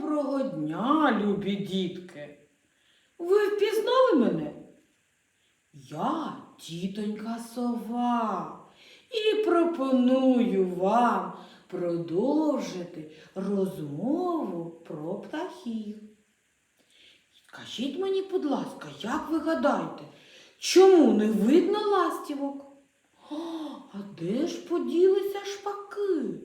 Доброго дня, любі дітки. Ви впізнали мене? Я тітонька сова і пропоную вам продовжити розмову про птахів. Скажіть мені, будь ласка, як ви гадаєте, чому не видно ластівок? А де ж поділися шпаки?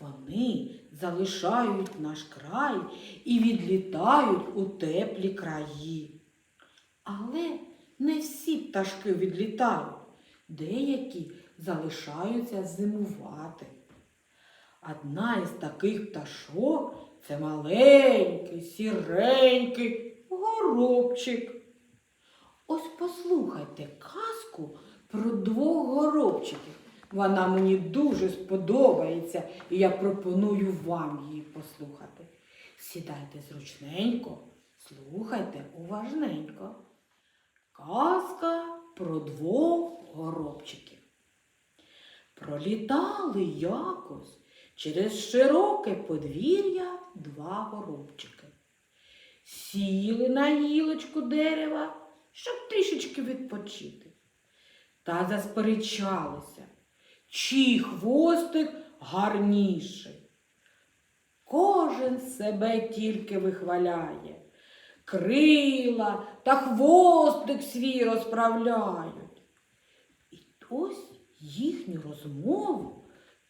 Вони залишають наш край і відлітають у теплі краї. Але не всі пташки відлітають, деякі залишаються зимувати. Одна із таких пташок це маленький, сіренький горобчик. Ось послухайте казку про двох горобчиків. Вона мені дуже сподобається, і я пропоную вам її послухати. Сідайте зручненько, слухайте уважненько. Казка про двох горобчиків. Пролітали якось через широке подвір'я два горобчики. Сіли на гілочку дерева, щоб трішечки відпочити. Та засперечалися, чий хвостик гарніший. Кожен себе тільки вихваляє, крила та хвостик свій розправляють. І ось їхню розмову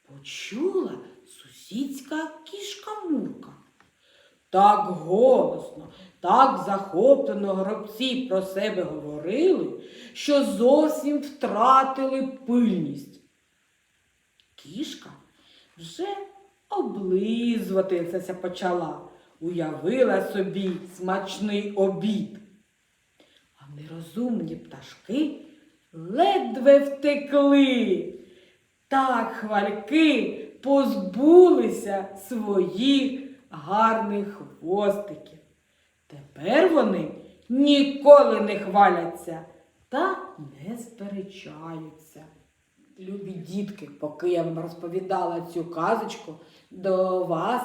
почула сусідська кішка Мурка. Так голосно, так захоплено гробці про себе говорили, що зовсім втратили пильність. Кішка вже облизуватися почала, уявила собі смачний обід. А нерозумні пташки ледве втекли. Так хвальки позбулися своїх гарних хвостиків. Тепер вони ніколи не хваляться та не сперечаються. Любі дітки, поки я вам розповідала цю казочку, до вас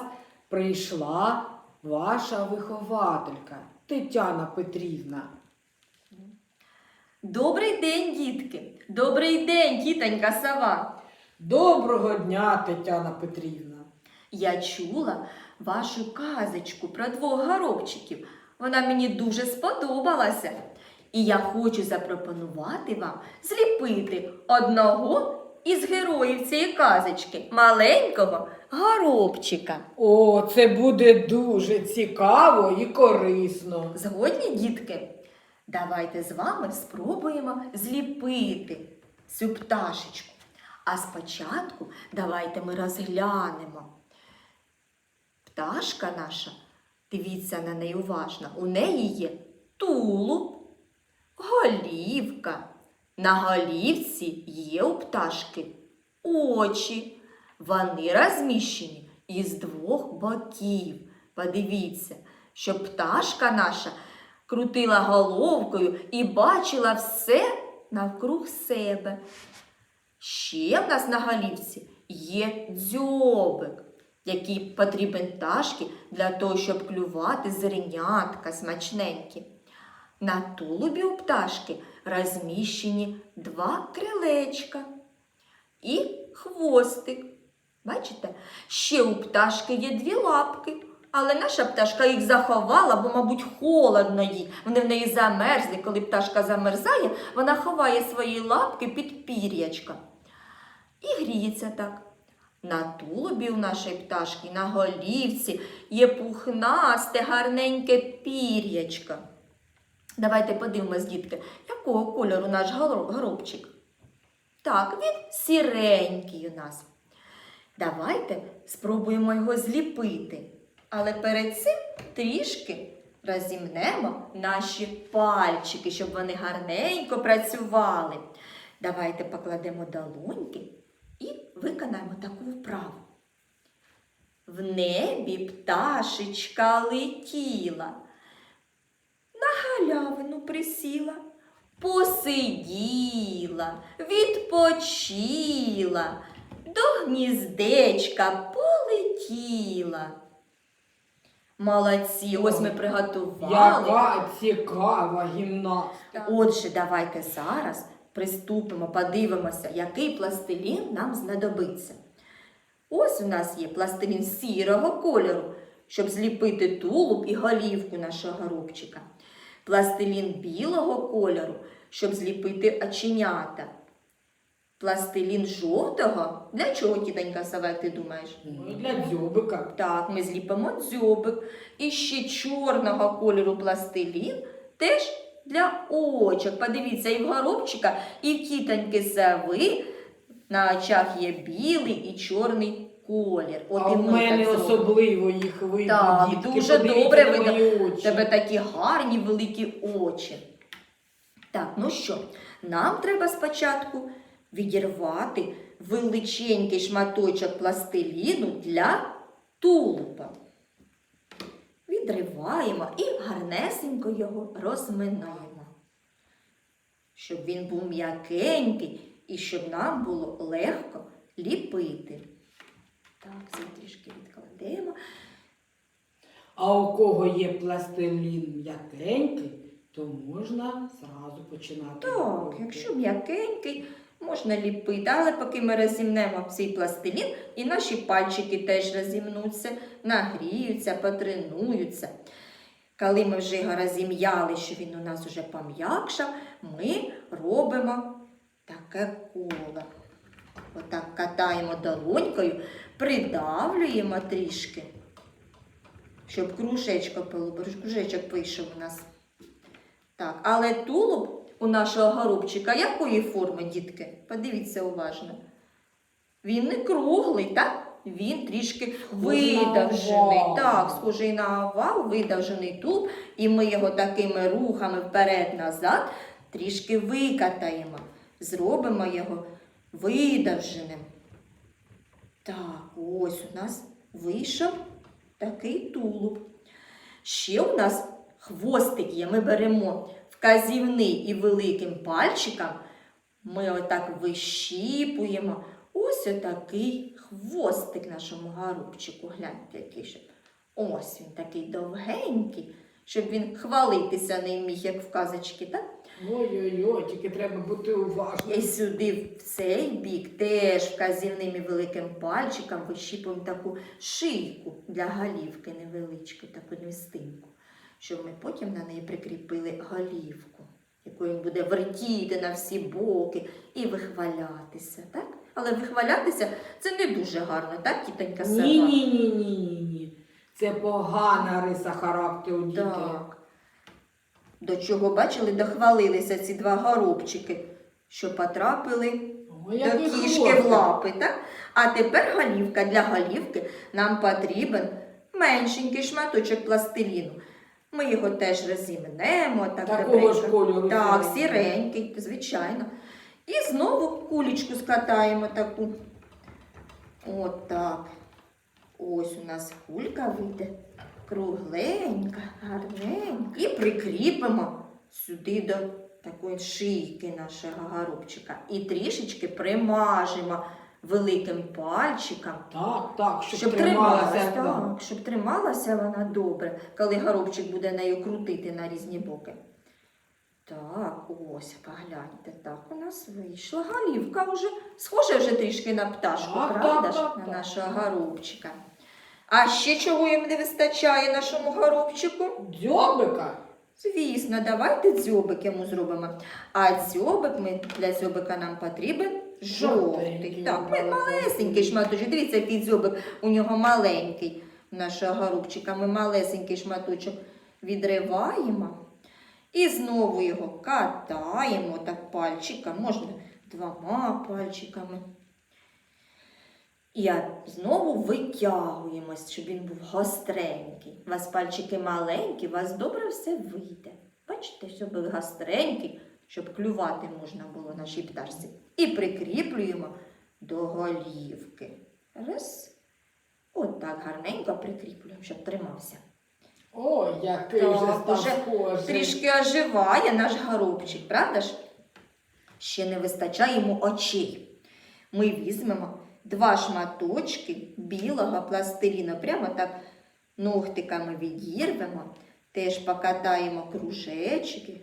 прийшла ваша вихователька Тетяна Петрівна. Добрий день, дітки! Добрий день, тітонька сова! Доброго дня, Тетяна Петрівна. Я чула вашу казочку про двох горобчиків. Вона мені дуже сподобалася. І я хочу запропонувати вам зліпити одного із героїв цієї казочки, маленького горобчика. О, це буде дуже цікаво і корисно. Згодні, дітки? Давайте з вами спробуємо зліпити цю пташечку. А спочатку давайте ми розглянемо. Пташка наша, дивіться на неї уважно, у неї є тулуб, голівка. На голівці є у пташки очі. Вони розміщені із двох боків. Подивіться, щоб пташка наша крутила головкою і бачила все навкруг себе. Ще в нас на голівці є дзьобик, який потрібен пташки для того, щоб клювати зернятка смачненькі. На тулубі у пташки розміщені два крилечка і хвостик. Бачите? Ще у пташки є дві лапки, але наша пташка їх заховала, бо, мабуть, холодно їй. Вони в неї замерзли. Коли пташка замерзає, вона ховає свої лапки під пір'ячка. І гріється так. На тулубі у нашої пташки, на голівці є пухнасте, гарненьке пір'ячко. Давайте подивимось, дітки, якого кольору наш горобчик. Так, він сіренький у нас. Давайте спробуємо його зліпити. Але перед цим трішки розімнемо наші пальчики, щоб вони гарненько працювали. Давайте покладемо долоньки і виконаємо таку вправу. В небі пташечка летіла, на галявину присіла, посиділа, відпочила, до гніздечка полетіла. Молодці, ось ми приготували. Яка цікава гімнастика. Отже, давайте зараз приступимо, подивимося, який пластилін нам знадобиться. Ось у нас є пластилін сірого кольору, щоб зліпити тулуб і голівку нашого горобчика. Пластилін білого кольору, щоб зліпити оченята. Пластилін жовтого. Для чого, тітонька Сава, як ти думаєш? Ну, для дзьобика. Так, ми зліпимо дзьобик. І ще чорного кольору пластилін теж для очок. Подивіться, і в горобчика, і в тітоньки Сави на очах є білий і чорний колір. От а і в ми мене так зробимо. особливо їх видно, Так, дітки. дуже Подивіться добре на видно. мої очі. тебе такі гарні великі очі. Так, ну що, нам треба спочатку відірвати величенький шматочок пластиліну для тулупа. Відриваємо і гарнесенько його розминаємо, щоб він був м'якенький і щоб нам було легко ліпити. Так, це трішки відкладемо. А у кого є пластилін м'якенький, то можна зразу починати. Так, робити. якщо м'якенький, можна ліпити, але поки ми розімнемо цей пластилін, і наші пальчики теж розімнуться, нагріються, потренуються. Коли ми вже його розім'яли, що він у нас вже пом'якшав, ми робимо таке коло. Отак катаємо долонькою, придавлюємо трішки, щоб кружечко, було, кружечок вийшов у нас. Так, але тулуб у нашого горобчика якої форми, дітки? Подивіться уважно. Він не круглий, так? Він трішки видовжений. Так, схожий на овал, видовжений тулуб, і ми його такими рухами вперед-назад трішки викатаємо. Зробимо його видовженим. Так, ось у нас вийшов такий тулуб. Ще у нас хвостик є. Ми беремо вказівний і великим пальчиком. Ми отак вищіпуємо. Ось отакий хвостик нашому гарубчику. Гляньте, який ще. Ось він такий довгенький, щоб він хвалитися не міг, як в казочці, так? Ой-ой-ой, тільки треба бути уважним. І сюди, в цей бік, теж вказівним і великим пальчиком вищіпуємо таку шийку для голівки невеличку, таку містинку, щоб ми потім на неї прикріпили голівку, якою він буде вертіти на всі боки і вихвалятися, так? Але вихвалятися це не дуже гарно, так, тітонька Сева? Ні, ні, ні, ні, ні, ні. Це погана риса характеру дітей. Так. До чого бачили, дохвалилися ці два горобчики, що потрапили Ой, до кішки в лапи, так? А тепер голівка для голівки нам потрібен меншенький шматочок пластиліну. Ми його теж розімнемо, так Такого ж кольору. Так, сіренький, звичайно. І знову кулечку скатаємо таку. От так. Ось у нас кулька вийде. Кругленька, гарненька. І прикріпимо сюди до такої шийки нашого горобчика. І трішечки примажемо великим пальчиком. Так, так, щоб, Щоб трималася. трималася, так. так, щоб трималася вона добре, коли горобчик буде нею крутити на різні боки. Так, ось, погляньте, так у нас вийшла голівка вже. Схоже вже трішки на пташку, Так, правда так, ж, так, на так. нашого горобчика. А ще чого їм не вистачає нашому горобчику? Дзьобика. Звісно, давайте дзьобик йому зробимо. А дзьобик ми для дзьобика нам потрібен жовтий. Так, ми малесенький шматочок. Дивіться, який дзьобик у нього маленький. Нашого горобчика ми малесенький шматочок відриваємо. І знову його катаємо так пальчиком, можна двома пальчиками. І знову витягуємось, щоб він був гостренький. У вас пальчики маленькі, у вас добре все вийде. Бачите, щоб були гостренькі, щоб клювати можна було нашій пташці. І прикріплюємо до голівки. Раз. От так гарненько прикріплюємо, щоб тримався. Ой, який Так, вже став схожий. Трішки оживає наш горобчик, правда ж? Ще не вистачає йому очей. Ми візьмемо два шматочки білого пластиліну, прямо так ногтиками відірвемо, теж покатаємо кружечки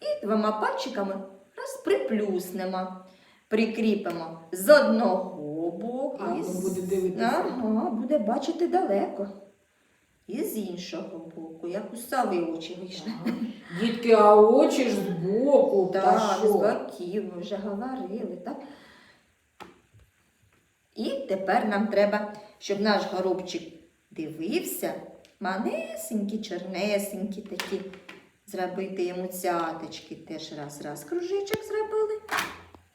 і двома пальчиками раз приплюснемо. Прикріпимо з одного боку. А, і з- буде дивитися. Ага, буде бачити далеко. І з іншого боку, як у сови очі вийшли. Дітки, а очі ж збоку, та Так, з боків ми вже говорили, так? І тепер нам треба, щоб наш горобчик дивився, манесенькі, чорнесенькі такі, зробити йому цяточки. Теж раз-раз кружечок зробили.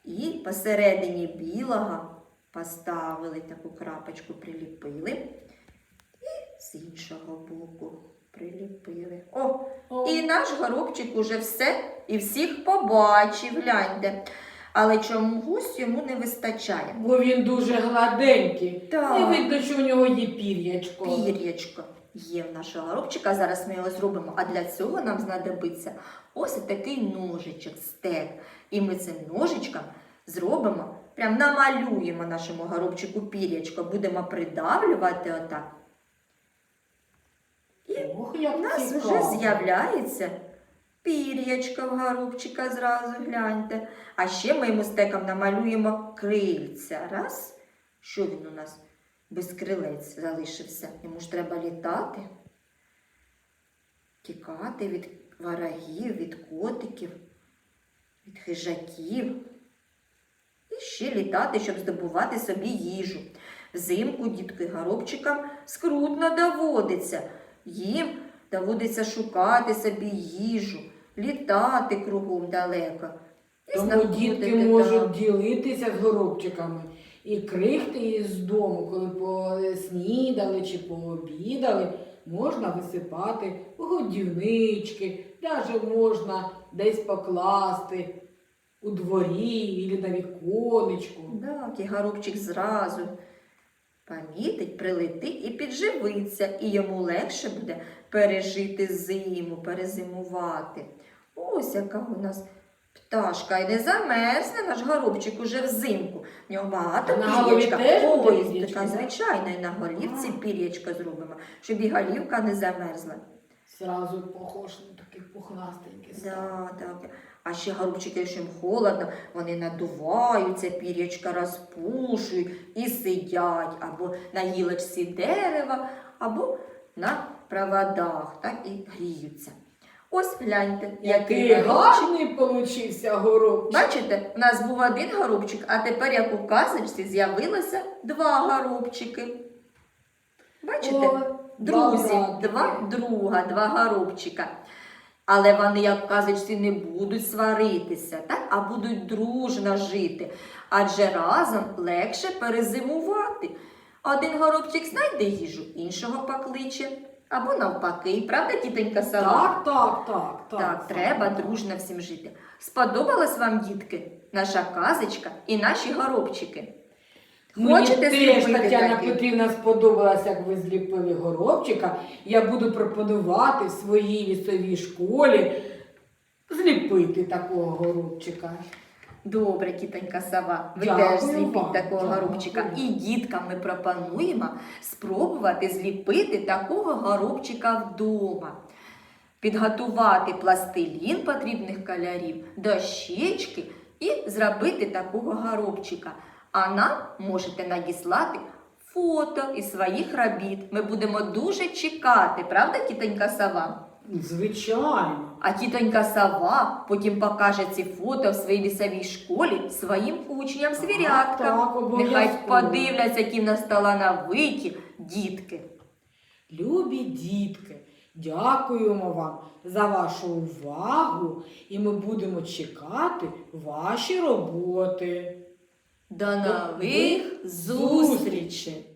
І посередині білого поставили таку крапочку, приліпили. І з іншого боку приліпили. О, О, і наш горобчик уже все і всіх побачив, гляньте. Але чомусь йому не вистачає. Бо він дуже гладенький. Так. Не видно, що в нього є пір'ячко. Пір'ячко є в нашого горобчика, зараз ми його зробимо. А для цього нам знадобиться ось такий ножичок, стек. І ми цим ножичком зробимо, прям намалюємо нашому горобчику пір'ячко, будемо придавлювати отак. Ох, як У нас цікаво. вже з'являється пір'ячко в горобчика зразу гляньте. А ще ми йому намалюємо крильця. Раз. Що він у нас без крилець залишився? Йому ж треба літати, тікати від ворогів, від котиків, від хижаків. І ще літати, щоб здобувати собі їжу. Взимку дітки горобчикам скрутно доводиться. Їм доводиться шукати собі їжу, літати кругом далеко. І Тому дітки там. можуть ділитися з горобчиками і крихти із дому, коли поснідали чи пообідали, можна висипати годівнички, навіть можна десь покласти у дворі або на віконечку. Так, і горобчик зразу помітить, прилетить і підживиться, і йому легше буде пережити зиму, перезимувати. Ось яка у нас пташка. І не замерзне наш горобчик уже взимку. В нього багато пір'ячка. Ось, така да? звичайно, і на голівці А. пір'ячко зробимо, щоб і голівка не замерзла. Зразу похож на таких пухнастеньких. став. Да, так. А ще горобчики, якщо їм холодно, вони надуваються, пір'ячка розпушують і сидять або на гілочці дерева, або на проводах, так і гріються. Ось гляньте, який Який гарний получився горобчик. Бачите, у нас був один горобчик, а тепер, як у казочці, з'явилося два горобчики. Бачите? О, Друзі, братики. два друга, два горобчика. Але вони, як казочці, не будуть сваритися, так? а будуть дружно жити. Адже разом легше перезимувати. Один горобчик знайде їжу, іншого покличе. Або навпаки, правда, тітонька сова? Так, так, так, так. Так, треба дружно всім жити. Сподобалась вам, дітки, наша казочка і наші горобчики? Мені Хочете теж зліпити Тетяна? Петрівна сподобалась, як ви зліпили горобчика. Я буду пропонувати в своїй лісовій школі зліпити такого горобчика. Добре, тітонька сова, ви Дякую теж зліпіть вам, такого дякую. горобчика. І діткам ми пропонуємо спробувати зліпити такого горобчика вдома. Підготувати пластилін потрібних кольорів, дощечки і зробити такого горобчика. А нам можете надіслати фото із своїх робіт. Ми будемо дуже чекати, правда, тітонька сова? Звичайно. А тітонька сова потім покаже ці фото в своїй лісовій школі своїм учням, свіряткам. так, обов'язково. Нехай подивляться, які в нас талановиті дітки. Любі дітки, дякуємо вам за вашу увагу і ми будемо чекати ваші роботи. До нових зустрічей!